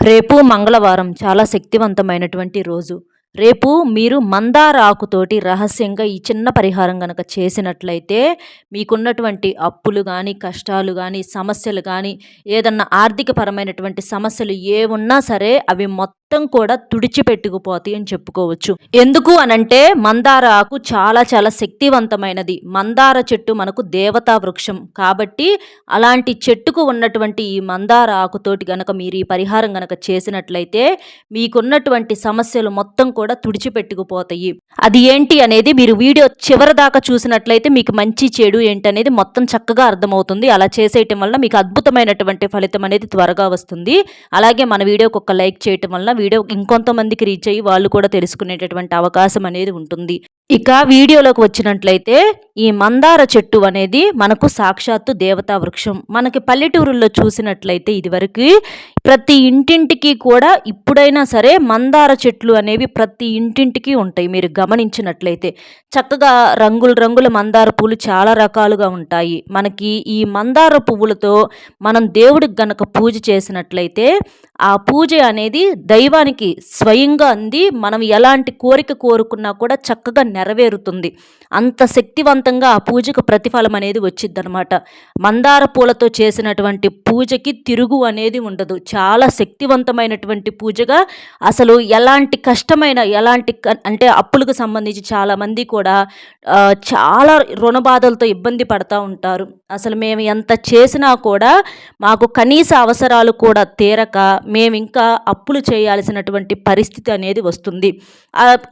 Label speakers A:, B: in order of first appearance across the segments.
A: రేపు మంగళవారం చాలా శక్తివంతమైనటువంటి రోజు. రేపు మీరు మందార ఆకుతోటి రహస్యంగా ఈ చిన్న పరిహారం కనుక చేసినట్లయితే మీకున్నటువంటి అప్పులు కానీ కష్టాలు కానీ సమస్యలు కానీ ఏదన్నా ఆర్థికపరమైనటువంటి సమస్యలు ఏ ఉన్నా సరే అవి మొత్తం మొత్తం కూడా తుడిచిపెట్టుకుపోతాయి అని చెప్పుకోవచ్చు. ఎందుకు అనంటే మందార ఆకు చాలా చాలా శక్తివంతమైనది. మందార చెట్టు మనకు దేవతా వృక్షం. కాబట్టి అలాంటి చెట్టుకు ఉన్నటువంటి ఈ మందార ఆకుతోటి గనక మీరు ఈ పరిహారం గనక చేసినట్లయితే మీకున్నటువంటి సమస్యలు మొత్తం కూడా తుడిచిపెట్టుకుపోతాయి. అది ఏంటి అనేది మీరు వీడియో చివరి దాకా చూసినట్లయితే మీకు మంచి చెడు ఏంటి అనేది మొత్తం చక్కగా అర్థమవుతుంది. అలా చేసేయటం వల్ల మీకు అద్భుతమైనటువంటి ఫలితం అనేది త్వరగా వస్తుంది. అలాగే మన వీడియోకి ఒక లైక్ చేయటం వల్ల వీడియో ఇంకొంతమందికి రీచ్ అయ్యి వాళ్ళు కూడా తెలుసుకునేటటువంటి అవకాశం అనేది ఉంటుంది. ఇక వీడియోలోకి వచ్చినట్లయితే ఈ మందార చెట్టు అనేది మనకు సాక్షాత్తు దేవతా వృక్షం. మనకి పల్లెటూరుల్లో చూసినట్లయితే ఇదివరకు ప్రతి ఇంటింటికి కూడా ఇప్పుడైనా సరే మందార చెట్లు అనేవి ప్రతి ఇంటింటికి ఉంటాయి. మీరు గమనించినట్లయితే చక్కగా రంగుల రంగుల మందార పూలు చాలా రకాలుగా ఉంటాయి. మనకి ఈ మందార పువ్వులతో మనం దేవుడికి గనక పూజ చేసినట్లయితే ఆ పూజ అనేది దైవానికి స్వయంగా అంది. మనం ఎలాంటి కోరిక కోరుకున్నా కూడా చక్కగా నెరవేరుతుంది. అంత శక్తివంతంగా ఆ పూజకు ప్రతిఫలం అనేది వచ్చిద్దనమాట మందార పూలతో చేసినటువంటి పూజకి తిరుగు అనేది ఉండదు. చాలా శక్తివంతమైనటువంటి పూజగా అసలు ఎలాంటి కష్టమైన ఎలాంటి అంటే అప్పులకు సంబంధించి చాలామంది కూడా చాలా రుణ బాధలతో ఇబ్బంది పడతా ఉంటారు. అసలు మేము ఎంత చేసినా కూడా మాకు కనీస అవసరాలు కూడా తీరక మేము ఇంకా అప్పులు చేయాల్సినటువంటి పరిస్థితి అనేది వస్తుంది.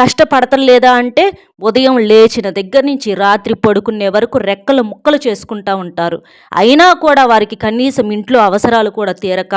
A: కష్టపడతలేదా అంటే ఉదయం లేచిన దగ్గర నుంచి రాత్రి పడుకునే వరకు రెక్కలు ముక్కలు చేసుకుంటూ ఉంటారు. అయినా కూడా వారికి కనీసం ఇంట్లో అవసరాలు కూడా తీరక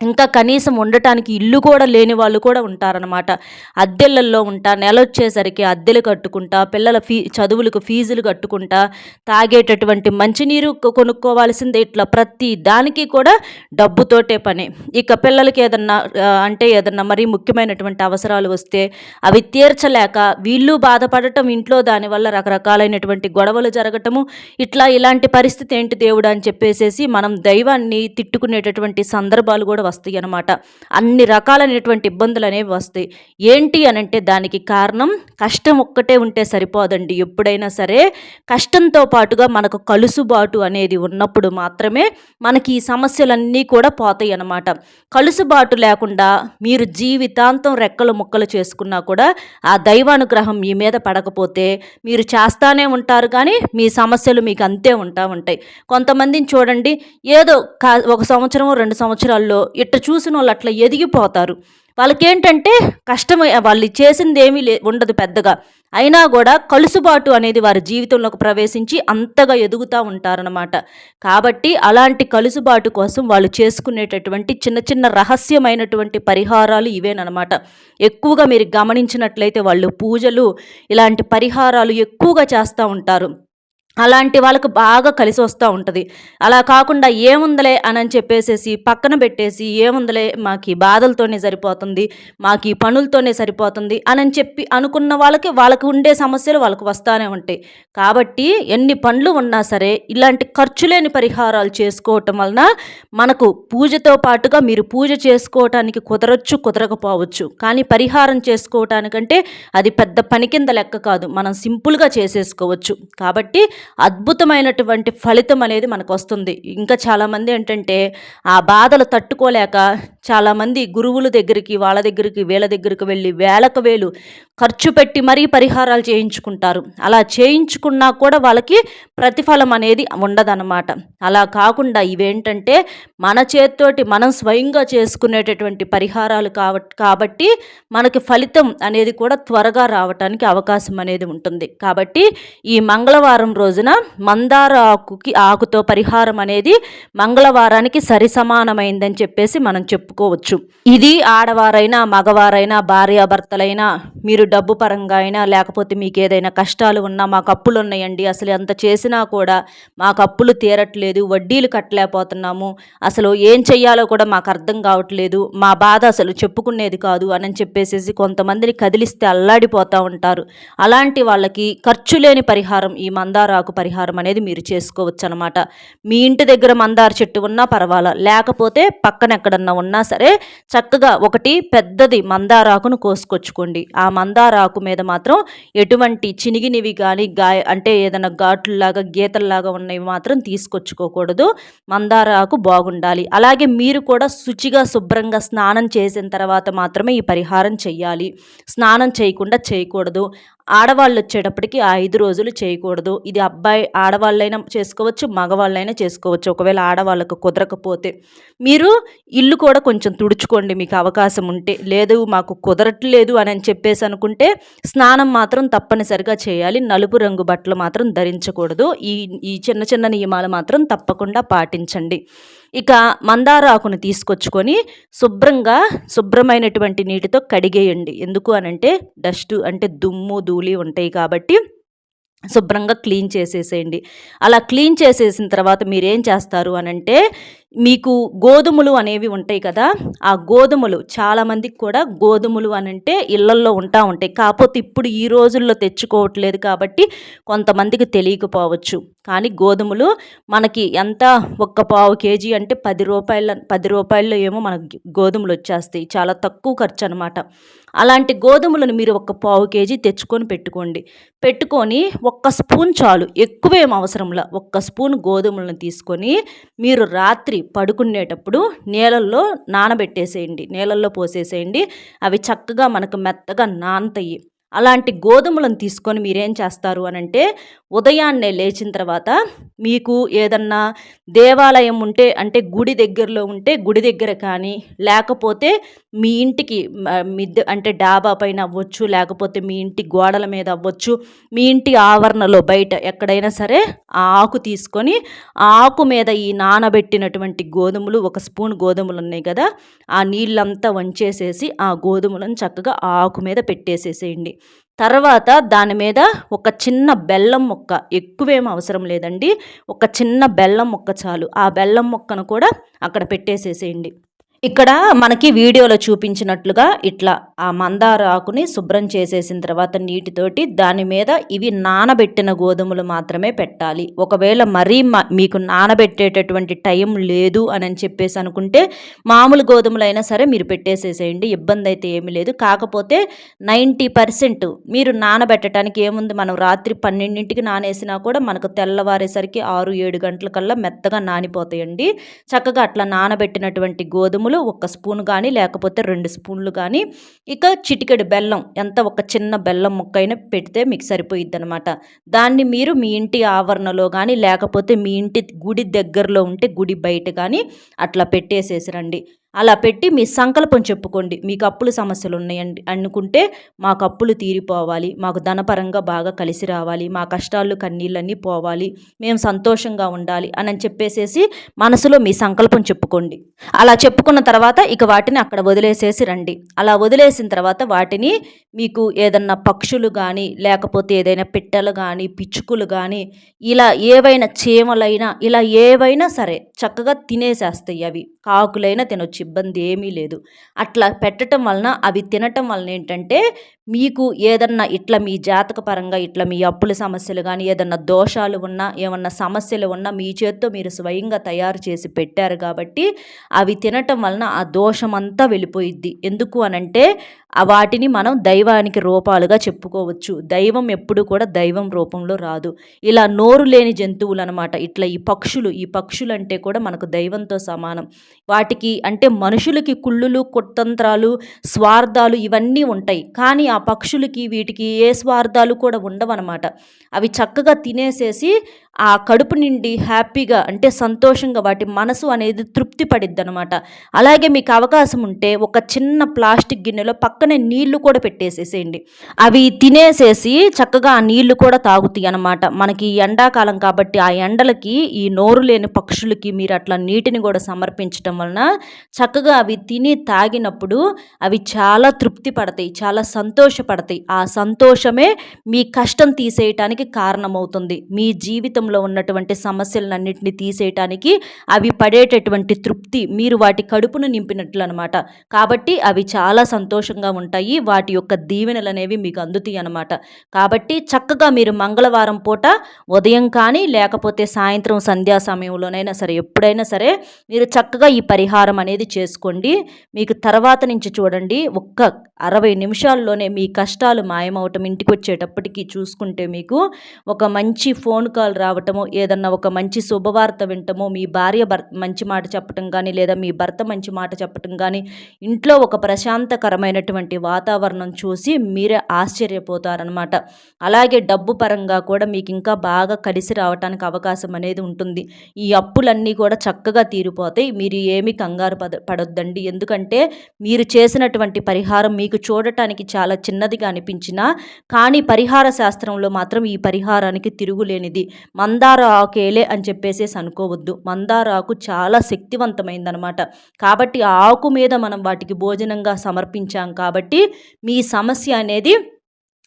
A: ఇంకా కనీసం ఉండటానికి ఇల్లు కూడా లేని వాళ్ళు కూడా ఉంటారనమాట అద్దెలల్లో ఉంటా నెల వచ్చేసరికి అద్దెలు కట్టుకుంటా పిల్లల ఫీ చదువులకు ఫీజులు కట్టుకుంటా తాగేటటువంటి మంచినీరు కొనుక్కోవాల్సిందే ఇట్లా ప్రతి దానికి కూడా డబ్బుతోటే పని. ఇక పిల్లలకి ఏదన్నా అంటే ఏదన్నా మరీ ముఖ్యమైనటువంటి అవసరాలు వస్తే అవి తీర్చలేక వీళ్ళు బాధపడటం ఇంట్లో దానివల్ల రకరకాలైనటువంటి గొడవలు జరగటము ఇట్లా ఇలాంటి పరిస్థితి ఏంటి దేవుడు అని చెప్పేసేసి మనం దైవాన్ని తిట్టుకునేటటువంటి సందర్భాలు కూడా వస్తాయి అనమాట అన్ని రకాలైనటువంటి ఇబ్బందులు అనేవి వస్తాయి. ఏంటి అని అంటే దానికి కారణం కష్టం ఒక్కటే ఉంటే సరిపోదండి. ఎప్పుడైనా సరే కష్టంతో పాటుగా మనకు కలుసుబాటు అనేది ఉన్నప్పుడు మాత్రమే మనకి ఈ సమస్యలన్నీ కూడా పోతాయి అన్నమాట కలుసుబాటు లేకుండా మీరు జీవితాంతం రెక్కలు ముక్కలు చేసుకున్నా కూడా ఆ దైవానుగ్రహం మీ మీద పడకపోతే మీరు చేస్తానే ఉంటారు కానీ మీ సమస్యలు మీకు అంతే ఉంటా ఉంటాయి. కొంతమందిని చూడండి ఏదో ఒక సంవత్సరం రెండు సంవత్సరాల్లో ఇట్ట చూసిన వాళ్ళు అట్లా ఎదిగిపోతారు. వాళ్ళకేంటంటే కష్టం వాళ్ళు చేసింది ఏమీ లే ఉండదు పెద్దగా. అయినా కూడా కలుసుబాటు అనేది వారి జీవితంలోకి ప్రవేశించి అంతగా ఎదుగుతూ ఉంటారనమాట కాబట్టి అలాంటి కలుసుబాటు కోసం వాళ్ళు చేసుకునేటటువంటి చిన్న చిన్న రహస్యమైనటువంటి పరిహారాలు ఇవేనమాట ఎక్కువగా మీరు గమనించినట్లయితే వాళ్ళు పూజలు ఇలాంటి పరిహారాలు ఎక్కువగా చేస్తూ ఉంటారు. అలాంటి వాళ్ళకు బాగా కలిసి వస్తూ ఉంటుంది. అలా కాకుండా ఏముందలే అని చెప్పేసేసి పక్కన పెట్టేసి ఏముందలే మాకు ఈ బాధలతోనే సరిపోతుంది మాకు ఈ పనులతోనే సరిపోతుంది అని చెప్పి అనుకున్న వాళ్ళకి వాళ్ళకు ఉండే సమస్యలు వాళ్ళకు వస్తూనే ఉంటాయి. కాబట్టి ఎన్ని పనులు ఉన్నా సరే ఇలాంటి ఖర్చు లేని పరిహారాలు చేసుకోవటం వలన మనకు పూజతో పాటుగా మీరు పూజ చేసుకోవటానికి కుదరచ్చు కుదరకపోవచ్చు. కానీ పరిహారం చేసుకోవటానికంటే అది పెద్ద పని కింద లెక్క కాదు. మనం సింపుల్గా చేసేసుకోవచ్చు. కాబట్టి అద్భుతమైనటువంటి ఫలితం అనేది మనకు వస్తుంది ఇంకా చాలామంది ఏంటంటే ఆ బాధలు తట్టుకోలేక చాలామంది గురువుల దగ్గరికి వాళ్ళ దగ్గరికి వీళ్ళ దగ్గరికి వెళ్ళి వేలకు వేలు ఖర్చు పెట్టి మరీ పరిహారాలు చేయించుకుంటారు. అలా చేయించుకున్నా కూడా వాళ్ళకి ప్రతిఫలం అనేది ఉండదన్నమాట. అలా కాకుండా ఇవేంటంటే మన చేత్తోటి మనం స్వయంగా చేసుకునేటటువంటి పరిహారాలు కాబట్టి మనకి ఫలితం అనేది కూడా త్వరగా రావటానికి అవకాశం అనేది ఉంటుంది. కాబట్టి ఈ మంగళవారం రోజు రోజున మందార ఆకుకి ఆకుతో పరిహారం అనేది మంగళవారానికి సరి సమానమైందని చెప్పేసి మనం చెప్పుకోవచ్చు. ఇది ఆడవారైనా మగవారైనా భార్యాభర్తలైనా మీరు డబ్బు పరంగా అయినా లేకపోతే మీకు ఏదైనా కష్టాలు ఉన్నా మాకు అప్పులు ఉన్నాయండి అసలు ఎంత చేసినా కూడా మాకు అప్పులు తీరట్లేదు వడ్డీలు కట్టలేకపోతున్నాము అసలు ఏం చెయ్యాలో కూడా మాకు అర్థం కావట్లేదు మా బాధ అసలు చెప్పుకునేది కాదు అని చెప్పేసి కొంతమందిని కదిలిస్తే అల్లాడిపోతూ ఉంటారు. అలాంటి వాళ్ళకి ఖర్చు లేని పరిహారం ఈ మందారాకు ఆకు పరిహారం అనేది మీరు చేసుకోవచ్చు అనమాట మీ ఇంటి దగ్గర మందార చెట్టు ఉన్నా పర్వాలా లేకపోతే పక్కన ఎక్కడన్నా ఉన్నా సరే చక్కగా ఒకటి పెద్దది మందారాకును కోసుకొచ్చుకోండి. ఆ మందారాకు మీద మాత్రం ఎటువంటి చినిగినివి కానీ గాయ అంటే ఏదైనా ఘాట్లలాగా గీతల్లాగా ఉన్నవి మాత్రం తీసుకొచ్చుకోకూడదు. మందారాకు బాగుండాలి. అలాగే మీరు కూడా శుచిగా శుభ్రంగా స్నానం చేసిన తర్వాత మాత్రమే ఈ పరిహారం చేయాలి స్నానం చేయకుండా చేయకూడదు. ఆడవాళ్ళు వచ్చేటప్పటికి ఆ ఐదు రోజులు చేయకూడదు. ఇది అబ్బాయి ఆడవాళ్ళైనా చేసుకోవచ్చు మగవాళ్ళైనా చేసుకోవచ్చు. ఒకవేళ ఆడవాళ్ళకు కుదరకపోతే మీరు ఇల్లు కూడా కొంచెం తుడుచుకోండి మీకు అవకాశం ఉంటే. లేదు మాకు కుదరట్లేదు అని చెప్పేసి అనుకుంటే స్నానం మాత్రం తప్పనిసరిగా చేయాలి. నలుపు రంగు బట్టలు మాత్రం ధరించకూడదు. ఈ ఈ చిన్న చిన్న నియమాలు మాత్రం తప్పకుండా పాటించండి. ఇక మందార ఆకును తీసుకొచ్చుకొని శుభ్రంగా శుభ్రమైనటువంటి నీటితో కడిగేయండి. ఎందుకు అనంటే డస్ట్ అంటే దుమ్ము ధూళి ఉంటాయి కాబట్టి శుభ్రంగా క్లీన్ చేసేసేయండి. అలా క్లీన్ చేసేసిన తర్వాత మీరేం చేస్తారు అనంటే మీకు గోధుమలు అనేవి ఉంటాయి కదా ఆ గోధుమలు చాలామందికి కూడా గోధుమలు అనంటే ఇళ్ళల్లో ఉంటా ఉంటాయి. కాకపోతే ఇప్పుడు ఈ రోజుల్లో తెచ్చుకోవట్లేదు కాబట్టి కొంతమందికి తెలియకపోవచ్చు. కానీ గోధుమలు మనకి ఎంత ఒక్క పావు కేజీ అంటే పది రూపాయల పది రూపాయల్లో ఏమో మనకి గోధుమలు వచ్చేస్తాయి. చాలా తక్కువ ఖర్చు అనమాట అలాంటి గోధుమలను మీరు ఒక పావు కేజీ తెచ్చుకొని పెట్టుకోండి. పెట్టుకొని ఒక్క స్పూన్ చాలు ఎక్కువేం అవసరంలా ఒక్క స్పూన్ గోధుమలను తీసుకొని మీరు రాత్రి పడుకునేటప్పుడు నీళ్ళల్లో నానబెట్టేసేయండి. నీళ్ళల్లో పోసేసేయండి. అవి చక్కగా మనకు మెత్తగా నానతాయి. అలాంటి గోధుమలను తీసుకొని మీరేం చేస్తారు అని అంటే ఉదయాన్నే లేచిన తర్వాత మీకు ఏదన్నా దేవాలయం ఉంటే అంటే గుడి దగ్గరలో ఉంటే గుడి దగ్గర కానీ లేకపోతే మీ ఇంటికి మిద్దె అంటే డాబా పైన అవ్వచ్చు లేకపోతే మీ ఇంటి గోడల మీద అవ్వచ్చు మీ ఇంటి ఆవరణలో బయట ఎక్కడైనా సరే ఆ ఆకు తీసుకొని ఆ ఆకు మీద ఈ నానబెట్టినటువంటి గోధుమలు ఒక స్పూన్ గోధుమలు ఉన్నాయి కదా ఆ నీళ్ళంతా వంచేసేసి ఆ గోధుమలను చక్కగా ఆ ఆకు మీద పెట్టేసేసేయండి. తర్వాత దాని మీద ఒక చిన్న బెల్లం ముక్క. ఎక్కువేం అవసరం లేదండి. ఒక చిన్న బెల్లం ముక్క చాలు. ఆ బెల్లం ముక్కను కూడా అక్కడ పెట్టేసేసేయండి. ఇక్కడ మనకి వీడియోలో చూపించినట్లుగా ఇట్లా ఆ మందార ఆకుని శుభ్రం చేసేసిన తర్వాత నీటితోటి దాని మీద ఇవి నానబెట్టిన గోధుమలు మాత్రమే పెట్టాలి. ఒకవేళ మరీ మీకు నానబెట్టేటటువంటి టైం లేదు అని చెప్పేసి అనుకుంటే మామూలు గోధుమలు అయినా సరే మీరు పెట్టేసేసేయండి ఇబ్బంది అయితే ఏమి లేదు. కాకపోతే నైంటీ పర్సెంట్ మీరు నానబెట్టడానికి ఏముంది? మనం రాత్రి పన్నెండింటికి నానేసినా కూడా మనకు తెల్లవారేసరికి ఆరు ఏడు గంటల కల్లా మెత్తగా నానిపోతాయండి. చక్కగా అట్లా నానబెట్టినటువంటి గోధుమలు స్పూన్లు ఒక స్పూన్ కానీ లేకపోతే రెండు స్పూన్లు కానీ ఇక చిటికెడు బెల్లం ఎంత ఒక చిన్న బెల్లం ముక్క అయినా పెడితే మీకు సరిపోయిద్ది అనమాట దాన్ని మీరు మీ ఇంటి ఆవరణలో కానీ లేకపోతే మీ ఇంటి గుడి దగ్గరలో ఉంటే గుడి బయట కానీ అట్లా పెట్టేసేసిరండి అలా పెట్టి మీ సంకల్పం చెప్పుకోండి. మీకు అప్పుల సమస్యలు ఉన్నాయండి అనుకుంటే మాకు అప్పులు తీరిపోవాలి. మాకు ధనపరంగా బాగా కలిసి రావాలి. మా కష్టాలు కన్నీళ్ళన్నీ పోవాలి. మేము సంతోషంగా ఉండాలి అని చెప్పేసేసి మనసులో మీ సంకల్పం చెప్పుకోండి. అలా చెప్పుకున్న తర్వాత ఇక వాటిని అక్కడ వదిలేసేసి రండి. అలా వదిలేసిన తర్వాత వాటిని మీకు ఏదన్నా పక్షులు కానీ లేకపోతే ఏదైనా పిట్టలు కానీ పిచ్చుకులు కానీ ఇలా ఏవైనా చీమలైనా ఇలా ఏవైనా సరే చక్కగా తినేసేస్తాయి అవి. కాకులైనా తినొచ్చు. ఇబ్బంది ఏమీ లేదు. అట్లా పెట్టడం వలన అవి తినటం వలన ఏంటంటే మీకు ఏదన్నా ఇట్లా మీ జాతక పరంగా ఇట్లా మీ అప్పుల సమస్యలు కానీ ఏదన్నా దోషాలు ఉన్నా ఏమన్నా సమస్యలు ఉన్నా మీ చేత్తో మీరు స్వయంగా తయారు చేసి పెట్టారు కాబట్టి అవి తినటం వలన ఆ దోషమంతా వెళ్ళిపోయిద్ది. ఎందుకు అనంటే వాటిని మనం దైవానికి రూపాలుగా చెప్పుకోవచ్చు. దైవం ఎప్పుడు కూడా దైవం రూపంలో రాదు. ఇలా నోరు లేని జంతువులు అనమాట ఇట్లా ఈ పక్షులు ఈ పక్షులు అంటే కూడా మనకు దైవంతో సమానం. వాటికి అంటే మనుషులకి కుళ్ళులు కుతంత్రాలు స్వార్థాలు ఇవన్నీ ఉంటాయి. కానీ ఆ పక్షులకి వీటికి ఏ స్వార్థాలు కూడా ఉండవన్నమాట. అవి చక్కగా తినేసేసి ఆ కడుపు నిండి హ్యాపీగా అంటే సంతోషంగా వాటి మనసు అనేది తృప్తి పడిద్ది అనమాట అలాగే మీకు అవకాశం ఉంటే ఒక చిన్న ప్లాస్టిక్ గిన్నెలో పక్కనే నీళ్ళు కూడా పెట్టేసేసేయండి. అవి తినేసేసి చక్కగా ఆ నీళ్ళు కూడా తాగుతాయి అనమాట మనకి ఎండాకాలం కాబట్టి ఆ ఎండలకి ఈ నోరు లేని పక్షులకి మీరు అట్లా నీటిని కూడా సమర్పించడం వలన చక్కగా అవి తిని తాగినప్పుడు అవి చాలా తృప్తి పడతాయి చాలా సంతోషపడతాయి. ఆ సంతోషమే మీ కష్టం తీసేయటానికి కారణమవుతుంది. మీ జీవితం జీవితంలో ఉన్నటువంటి సమస్యలన్నింటినీ తీసేయటానికి అవి పడేటటువంటి తృప్తి మీరు వాటి కడుపును నింపినట్లు అనమాట కాబట్టి అవి చాలా సంతోషంగా ఉంటాయి. వాటి యొక్క దీవెనలు అనేవి మీకు అందుతాయి అనమాట కాబట్టి చక్కగా మీరు మంగళవారం పూట ఉదయం కానీ లేకపోతే సాయంత్రం సంధ్యా సమయంలోనైనా సరే ఎప్పుడైనా సరే మీరు చక్కగా ఈ పరిహారం అనేది చేసుకోండి. మీకు తర్వాత నుంచి చూడండి ఒక్క అరవై నిమిషాల్లోనే మీ కష్టాలు మాయమవటం ఇంటికి వచ్చేటప్పటికి చూసుకుంటే మీకు ఒక మంచి ఫోన్ కాల్ రావడం రావటము ఏదన్నా ఒక మంచి శుభవార్త వింటము మీ భార్య భర్త మంచి మాట చెప్పటం కానీ లేదా మీ భర్త మంచి మాట చెప్పటం కానీ ఇంట్లో ఒక ప్రశాంతకరమైనటువంటి వాతావరణం చూసి మీరే ఆశ్చర్యపోతారనమాట అలాగే డబ్బు పరంగా కూడా మీకు ఇంకా బాగా కలిసి రావటానికి అవకాశం అనేది ఉంటుంది. ఈ అప్పులన్నీ కూడా చక్కగా తీరిపోతాయి. మీరు ఏమి కంగారు పద పడొద్దండి. ఎందుకంటే మీరు చేసినటువంటి పరిహారం మీకు చూడటానికి చాలా చిన్నదిగా అనిపించినా కానీ పరిహార శాస్త్రంలో మాత్రం ఈ పరిహారానికి తిరుగులేనిది. మందార ఆకేలే అని చెప్పేసేసి అనుకోవద్దు. మందార ఆకు చాలా శక్తివంతమైందనమాట. కాబట్టి ఆ ఆకు మీద మనం వాటికి భోజనంగా సమర్పించాం కాబట్టి మీ సమస్య అనేది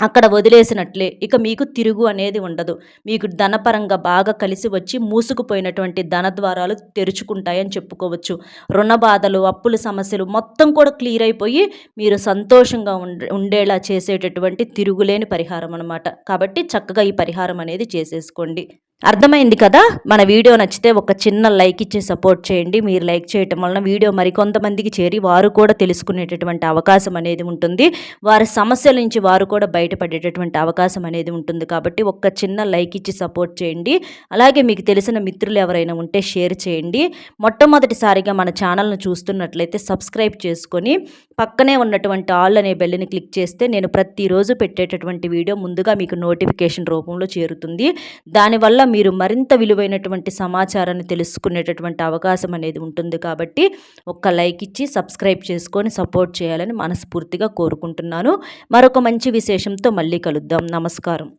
A: అక్కడ వదిలేసినట్లే. ఇక మీకు తిరుగు అనేది ఉండదు. మీకు ధనపరంగా బాగా కలిసి వచ్చి మూసుకుపోయినటువంటి ధన ద్వారాలు తెరుచుకుంటాయని చెప్పుకోవచ్చు. రుణ బాధలు అప్పుల సమస్యలు మొత్తం కూడా క్లియర్ అయిపోయి మీరు సంతోషంగా ఉండేలా చేసేటటువంటి తిరుగులేని పరిహారం అనమాట కాబట్టి చక్కగా ఈ పరిహారం అనేది చేసేసుకోండి. అర్థమైంది కదా? మన వీడియో నచ్చితే ఒక చిన్న లైక్ ఇచ్చి సపోర్ట్ చేయండి. మీరు లైక్ చేయటం వలన వీడియో మరికొంతమందికి చేరి వారు కూడా తెలుసుకునేటటువంటి అవకాశం అనేది ఉంటుంది. వారి సమస్యల నుంచి వారు కూడా బయటపడేటటువంటి అవకాశం అనేది ఉంటుంది. కాబట్టి ఒక చిన్న లైక్ ఇచ్చి సపోర్ట్ చేయండి. అలాగే మీకు తెలిసిన మిత్రులు ఎవరైనా ఉంటే షేర్ చేయండి. మొట్టమొదటిసారిగా మన ఛానల్ను చూస్తున్నట్లయితే సబ్స్క్రైబ్ చేసుకొని పక్కనే ఉన్నటువంటి ఆల్ అనే బెల్ని క్లిక్ చేస్తే నేను ప్రతిరోజు పెట్టేటటువంటి వీడియో ముందుగా మీకు నోటిఫికేషన్ రూపంలో చేరుతుంది. దానివల్ల మీరు మరింత విలువైనటువంటి సమాచారాన్ని తెలుసుకునేటటువంటి అవకాశం అనేది ఉంటుంది కాబట్టి ఒక్క లైక్ ఇచ్చి సబ్స్క్రైబ్ చేసుకొని సపోర్ట్ చేయాలని మనస్ఫూర్తిగా కోరుకుంటున్నాను. మరొక మంచి విశేషంతో మళ్ళీ కలుద్దాం. నమస్కారం.